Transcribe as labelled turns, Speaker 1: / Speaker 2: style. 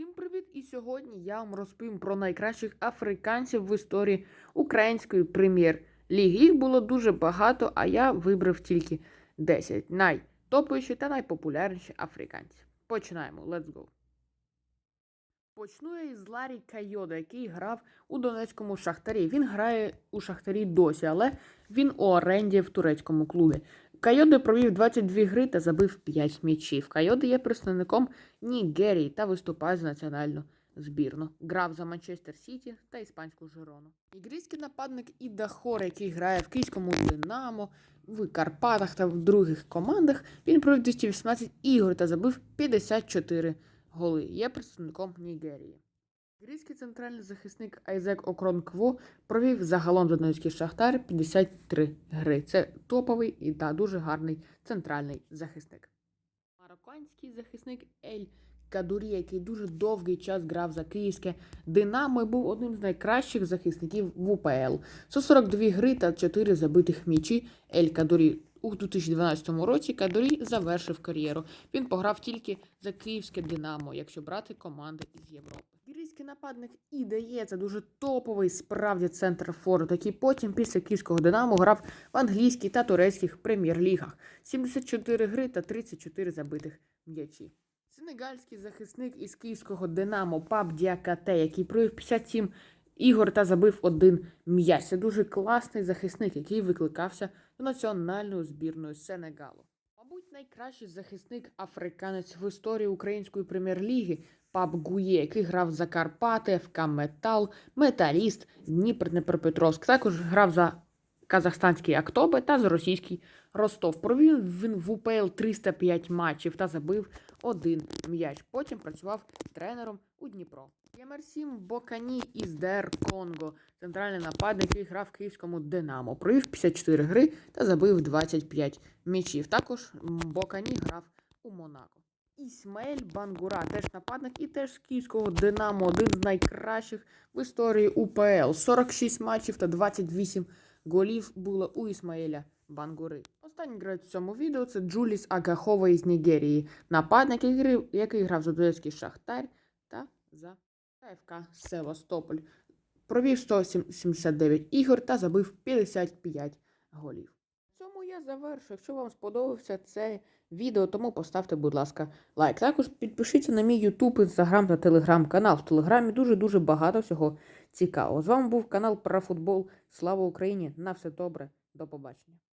Speaker 1: Всім привіт! І сьогодні я вам розповім про найкращих африканців в історії української прем'єр-ліги. Їх було дуже багато, а я вибрав тільки 10 найтоповіші та найпопулярніші африканці. Починаємо, let's go. Почну я із Ларі Кайода, який грав у Донецькому Шахтарі. Він грає у Шахтарі досі, але він у оренді в турецькому клубі. Кайоде провів 22 гри та забив 5 м'ячів. Кайоде є представником Нігерії та виступає за національну збірну. Грав за Манчестер Сіті та іспанську Жирону. Ігрійський нападник Іда Хор, який грає в київському Динамо, в Карпатах та в других командах. Він провів 218 ігор та забив 54 голи. Є представником Нігерії. Грійський центральний захисник Айзек Окронкво провів загалом за Донецький Шахтар 53 гри. Це топовий і та дуже гарний центральний захисник. Марокканський захисник Ель Кадурі, який дуже довгий час грав за київське Динамо і був одним з найкращих захисників в УПЛ. 142 гри та 4 забитих м'ячі Ель Кадурі. У 2012 році Кадурі завершив кар'єру. Він пограв тільки за київське Динамо, якщо брати команди із Європи. Гірійський нападник ідеє це дуже топовий справді центр фору, який потім після київського Динамо грав в англійській та турецьких прем'єр-лігах. 74 гри та 34 забитих м'ячі. Сенегальський захисник із київського Динамо Пап Діакате, який провів 57 ігор та забив один м'яч. Це дуже класний захисник, який викликався до національної збірної Сенегалу. Мабуть, найкращий захисник африканець в історії української прем'єр-ліги Пап Гує, який грав за Карпати, ФК Метал, Металіст, Дніпр Дніпропетровськ. Також грав за казахстанський Актобе та за російський Ростов. Провів він в УПЛ 305 матчів та забив один м'яч. Потім працював тренером у Дніпро. Ємерсім Бокані із ДР Конго, центральний нападник, який грав в київському Динамо. Провів 54 гри та забив 25 м'ячів. Також Бокані грав у Монако. Ісмаель Бангура, теж нападник і теж з київського Динамо, один з найкращих в історії УПЛ. 46 матчів та 28 голів було у Ісмаеля Бангури. Останній гравець в цьому відео це Джуліс Агахова із Нігерії, нападник, який, грав за Донецький Шахтар та за ФК Севастополь. Провів 179 ігор та забив 55 голів. Я завершу. Якщо вам сподобався це відео, тому поставте, будь ласка, лайк. Також підпишіться на мій YouTube, Instagram та Telegram канал. В Телеграмі дуже-дуже багато всього цікавого. З вами був канал про футбол. Слава Україні! На все добре, до побачення.